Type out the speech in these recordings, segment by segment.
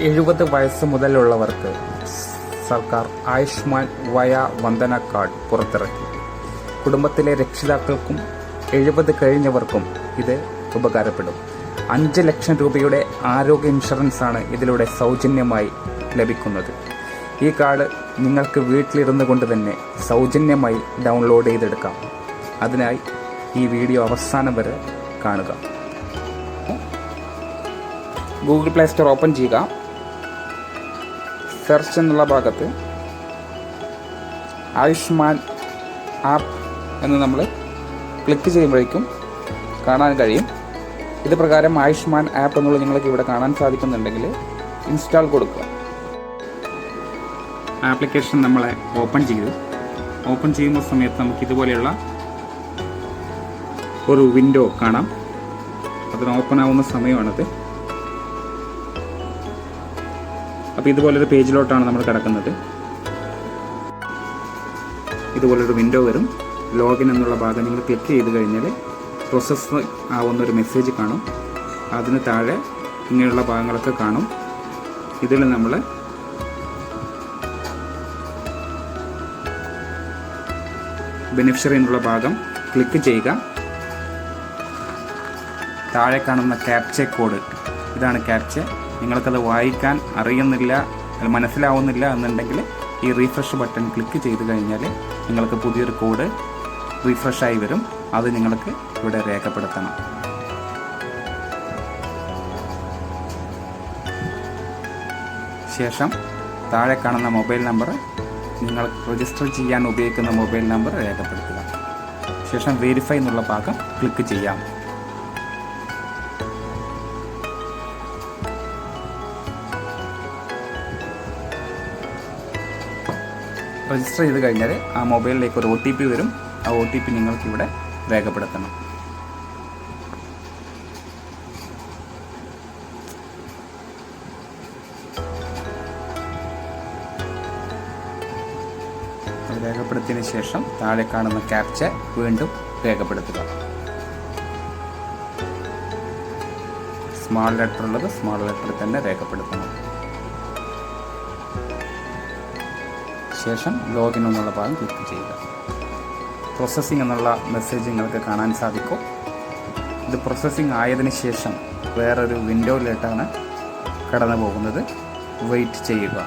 എഴുപത് വയസ്സ് മുതലുള്ളവർക്ക് സർക്കാർ ആയുഷ്മാൻ വയ വന്ദന കാർഡ് പുറത്തിറക്കി. കുടുംബത്തിലെ രക്ഷിതാക്കൾക്കും എഴുപത് കഴിഞ്ഞവർക്കും ഇത് ഉപകാരപ്പെടും. അഞ്ച് ലക്ഷം രൂപയുടെ ആരോഗ്യ ഇൻഷുറൻസ് ആണ് ഇതിലൂടെ സൗജന്യമായി ലഭിക്കുന്നത്. ഈ കാർഡ് നിങ്ങൾക്ക് വീട്ടിലിരുന്നു കൊണ്ട് തന്നെ സൗജന്യമായി ഡൗൺലോഡ് ചെയ്തെടുക്കാം. അതിനായി ഈ വീഡിയോ അവസാനം വരെ കാണുക. ഗൂഗിൾ പ്ലേ സ്റ്റോർ ഓപ്പൺ ചെയ്യുക. സെർച്ച് എന്നുള്ള ഭാഗത്ത് ആയുഷ്മാൻ ആപ്പ് എന്ന് നമ്മൾ ക്ലിക്ക് ചെയ്യുമ്പോഴേക്കും കാണാൻ കഴിയും. ഇത് പ്രകാരം ആയുഷ്മാൻ ആപ്പ് എന്നുള്ളത് നിങ്ങൾക്ക് ഇവിടെ കാണാൻ സാധിക്കുന്നുണ്ടെങ്കിൽ ഇൻസ്റ്റാൾ കൊടുക്കുക. ആപ്ലിക്കേഷൻ നമ്മളെ ഓപ്പൺ ചെയ്തു. ഓപ്പൺ ചെയ്യുന്ന സമയത്ത് നമുക്ക് ഇതുപോലെയുള്ള ഒരു വിൻഡോ കാണാം. അതിന് ഓപ്പൺ ആവുന്ന സമയമാണത്. അപ്പോൾ ഇതുപോലൊരു പേജിലോട്ടാണ് നമ്മൾ കിടക്കുന്നത്. ഇതുപോലൊരു വിൻഡോ വരും. ലോഗിൻ എന്നുള്ള ഭാഗം നിങ്ങൾ ക്ലിക്ക് ചെയ്ത് കഴിഞ്ഞാൽ പ്രോസസ്സ് ആവുന്ന ഒരു മെസ്സേജ് കാണും. അതിന് താഴെ ഇങ്ങനെയുള്ള ഭാഗങ്ങളൊക്കെ കാണും. ഇതിൽ നമ്മൾ ബെനിഫിഷ്യറി എന്നുള്ള ഭാഗം ക്ലിക്ക് ചെയ്യുക. താഴെ കാണുന്ന ക്യാപ്ചെ കോഡ് ഇതാണ് ക്യാപ്ച നിങ്ങൾക്കത് വായിക്കാൻ അറിയുന്നില്ല മനസ്സിലാവുന്നില്ല എന്നുണ്ടെങ്കിൽ ഈ റീഫ്രഷ് ബട്ടൺ ക്ലിക്ക് ചെയ്ത് കഴിഞ്ഞാൽ നിങ്ങൾക്ക് പുതിയൊരു കോഡ് റീഫ്രഷായി വരും. അത് നിങ്ങൾക്ക് ഇവിടെ രേഖപ്പെടുത്തണം. ശേഷം താഴെ കാണുന്ന മൊബൈൽ നമ്പർ നിങ്ങൾ രജിസ്റ്റർ ചെയ്യാൻ ഉപയോഗിക്കുന്ന മൊബൈൽ നമ്പർ രേഖപ്പെടുത്തുക. ശേഷം വെരിഫൈ എന്നുള്ള ഭാഗം ക്ലിക്ക് ചെയ്യാം. രജിസ്റ്റർ ചെയ്ത് കഴിഞ്ഞാൽ ആ മൊബൈലിലേക്ക് ഒരു ഒ ടി പി വരും. ആ ഒ ടി പി നിങ്ങൾക്കിവിടെ രേഖപ്പെടുത്തണം. രേഖപ്പെടുത്തിയതിന് ശേഷം താഴെ കാണുന്ന ക്യാപ്ച വീണ്ടും രേഖപ്പെടുത്തുക. സ്മാൾ ലെറ്റർ ഉള്ളത് സ്മാൾ ലെറ്റർ തന്നെ രേഖപ്പെടുത്തണം. ശേഷം ലോഗിൻ എന്നുള്ള ഭാഗം ക്ലിക്ക് ചെയ്യുക. പ്രോസസ്സിംഗ് എന്നുള്ള മെസ്സേജ് നിങ്ങൾക്ക് കാണാൻ സാധിക്കും. ഇത് പ്രോസസ്സിംഗ് ആയതിനു ശേഷം വേറൊരു വിൻഡോയിലേട്ടാണ് കടന്നു പോകുന്നത്. വെയിറ്റ് ചെയ്യുക.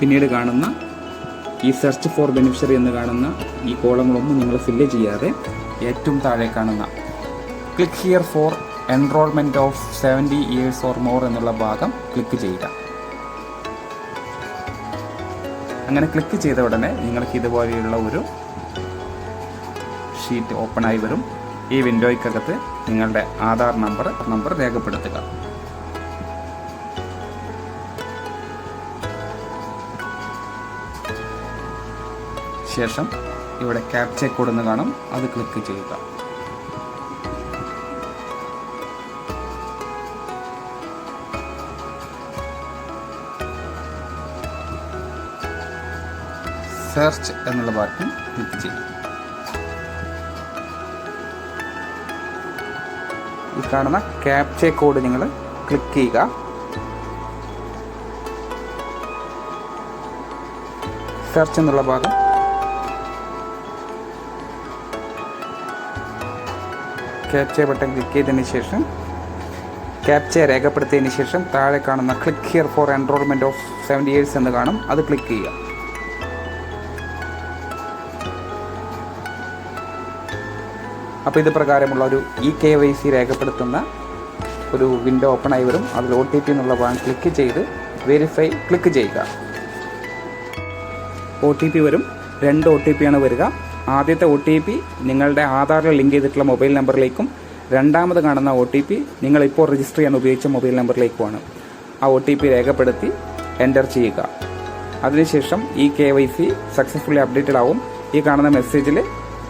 പിന്നീട് കാണുന്ന ഈ സെർച്ച് ഫോർ ബെനിഫിഷ്യറി എന്ന് കാണുന്ന ഈ കോളങ്ങളൊന്നും നിങ്ങൾ ഫില്ല് ചെയ്യാതെ ഏറ്റവും താഴെ കാണുന്ന click here for enrolment of seventy years or more എന്നുള്ള ഭാഗം ക്ലിക്ക് ചെയ്യുക. അങ്ങനെ ക്ലിക്ക് ചെയ്ത ഉടനെ നിങ്ങൾക്ക് ഇതുപോലെയുള്ള ഒരു ഷീറ്റ് ഓപ്പൺ ആയി വരും. ഈ വിൻഡോയ്ക്കകത്ത് നിങ്ങളുടെ ആധാർ നമ്പർ നമ്പർ രേഖപ്പെടുത്തുക. ശേഷം ഇവിടെ ക്യാപ്ചെ കോഡ് എന്ന് കാണും. അത് ക്ലിക്ക് ചെയ്യുക. സെർച്ച് എന്നുള്ള ബട്ടൺ ക്ലിക്ക് ചെയ്യും ഈ കാണുന്ന ക്യാപ്ചെ കോഡ് നിങ്ങൾ ക്ലിക്ക് ചെയ്യുക. സെർച്ച് എന്നുള്ള ഭാഗം. ക്യാപ്ചെ ബട്ടൺ ക്ലിക്ക് ചെയ്തതിന് ശേഷം ക്യാപ്ചെ രേഖപ്പെടുത്തിയതിന് ശേഷം താഴെ കാണുന്ന click here for enrolment of seventy years എന്ന് കാണും. അത് ക്ലിക്ക് ചെയ്യുക. അപ്പോൾ ഇത് പ്രകാരമുള്ള ഒരു ഇ കെ വൈ സി രേഖപ്പെടുത്തുന്ന ഒരു വിൻഡോ ഓപ്പൺ ആയി വരും. അതിൽ ഒ ടി പി എന്നുള്ള ഭാഗം ക്ലിക്ക് ചെയ്ത് വെരിഫൈ ക്ലിക്ക് ചെയ്യുക. ഒ ടി പി വരും. രണ്ട് ഒ ടി പി ആണ് വരിക. ആദ്യത്തെ ഒ ടി പി നിങ്ങളുടെ ആധാറിൽ ലിങ്ക് ചെയ്തിട്ടുള്ള മൊബൈൽ നമ്പറിലേക്കും രണ്ടാമത് കാണുന്ന ഒ ടി പി നിങ്ങളിപ്പോൾ രജിസ്റ്റർ ചെയ്യാൻ ഉപയോഗിച്ച മൊബൈൽ നമ്പറിലേക്കുമാണ്. ആ ഒ ടി പി രേഖപ്പെടുത്തി എന്റർ ചെയ്യുക. അതിനുശേഷം ഈ K Y C successfully updated ആവും. ഈ കാണുന്ന മെസ്സേജിൽ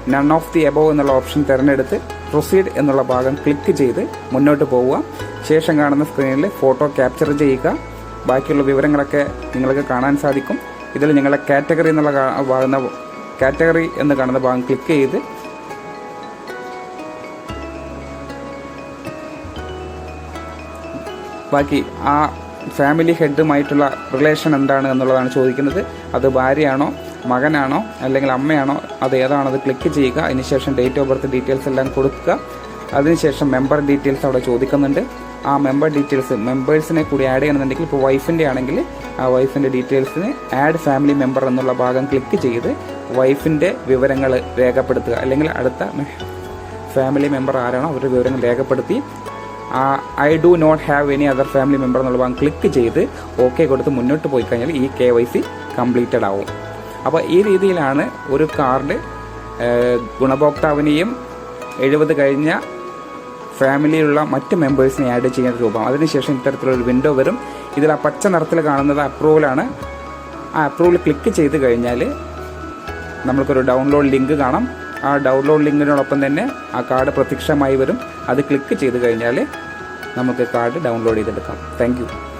നൺ ഓഫ് ദി എബോവ് എന്നുള്ള ഓപ്ഷൻ തിരഞ്ഞെടുത്ത് പ്രൊസീഡ് എന്നുള്ള ഭാഗം ക്ലിക്ക് ചെയ്ത് മുന്നോട്ട് പോവുക. ശേഷം കാണുന്ന സ്ക്രീനിൽ ഫോട്ടോ ക്യാപ്ചർ ചെയ്യുക. ബാക്കിയുള്ള വിവരങ്ങളൊക്കെ നിങ്ങൾക്ക് കാണാൻ സാധിക്കും. ഇതിൽ നിങ്ങളുടെ കാറ്റഗറി എന്നുള്ള ഭാഗം കാറ്റഗറി എന്ന് കാണുന്ന ഭാഗം ക്ലിക്ക് ചെയ്ത് ബാക്കി ആ ഫാമിലി ഹെഡുമായിട്ടുള്ള റിലേഷൻ എന്താണ് എന്നുള്ളതാണ് ചോദിക്കുന്നത്. അത് ഭാര്യയാണോ മകനാണോ അല്ലെങ്കിൽ അമ്മയാണോ അത് ഏതാണോ അത് ക്ലിക്ക് ചെയ്യുക. അതിനുശേഷം ഡേറ്റ് ഓഫ് ബർത്ത് ഡീറ്റെയിൽസ് എല്ലാം കൊടുക്കുക. അതിനുശേഷം മെമ്പർ ഡീറ്റെയിൽസ് അവിടെ ചോദിക്കുന്നുണ്ട്. ആ മെമ്പർ ഡീറ്റെയിൽസ് മെമ്പേഴ്സിനെ കൂടി ആഡ് ചെയ്യണമെന്നുണ്ടെങ്കിൽ ഇപ്പോൾ വൈഫിന്റെ ആണെങ്കിൽ ആ വൈഫിന്റെ ഡീറ്റെയിൽസിന് ആഡ് ഫാമിലി മെമ്പർ എന്നുള്ള ഭാഗം ക്ലിക്ക് ചെയ്ത് വൈഫിന്റെ വിവരങ്ങൾ രേഖപ്പെടുത്തുക. അല്ലെങ്കിൽ അടുത്ത ഫാമിലി മെമ്പർ ആരാണോ അവരുടെ വിവരങ്ങൾ രേഖപ്പെടുത്തി ആ I do not have any other family member എന്നുള്ള ഭാഗം ക്ലിക്ക് ചെയ്ത് ഓക്കെ കൊടുത്ത് മുന്നോട്ട് പോയി കഴിഞ്ഞാൽ ഈ കെ വൈ സി കംപ്ലീറ്റഡ് ആവും. അപ്പോൾ ഈ രീതിയിലാണ് ഒരു കാർഡ് ഗുണഭോക്താവിനെയും എഴുപത് കഴിഞ്ഞ ഫാമിലിയിലുള്ള മറ്റ് മെമ്പേഴ്സിനെ ആഡ് ചെയ്യുന്ന രൂപം. അതിനുശേഷം ഇത്തരത്തിലൊരു വിൻഡോ വരും. ഇതിൽ ആ പച്ച നിറത്തിൽ കാണുന്നത് അപ്രൂവലാണ്. ആ അപ്രൂവൽ ക്ലിക്ക് ചെയ്ത് കഴിഞ്ഞാൽ നമ്മൾക്കൊരു ഡൗൺലോഡ് ലിങ്ക് കാണാം. ആ ഡൗൺലോഡ് ലിങ്കിനോടൊപ്പം തന്നെ ആ കാർഡ് പ്രത്യക്ഷമായി വരും. അത് ക്ലിക്ക് ചെയ്ത് കഴിഞ്ഞാൽ നമുക്ക് കാർഡ് ഡൗൺലോഡ് ചെയ്തെടുക്കാം. താങ്ക്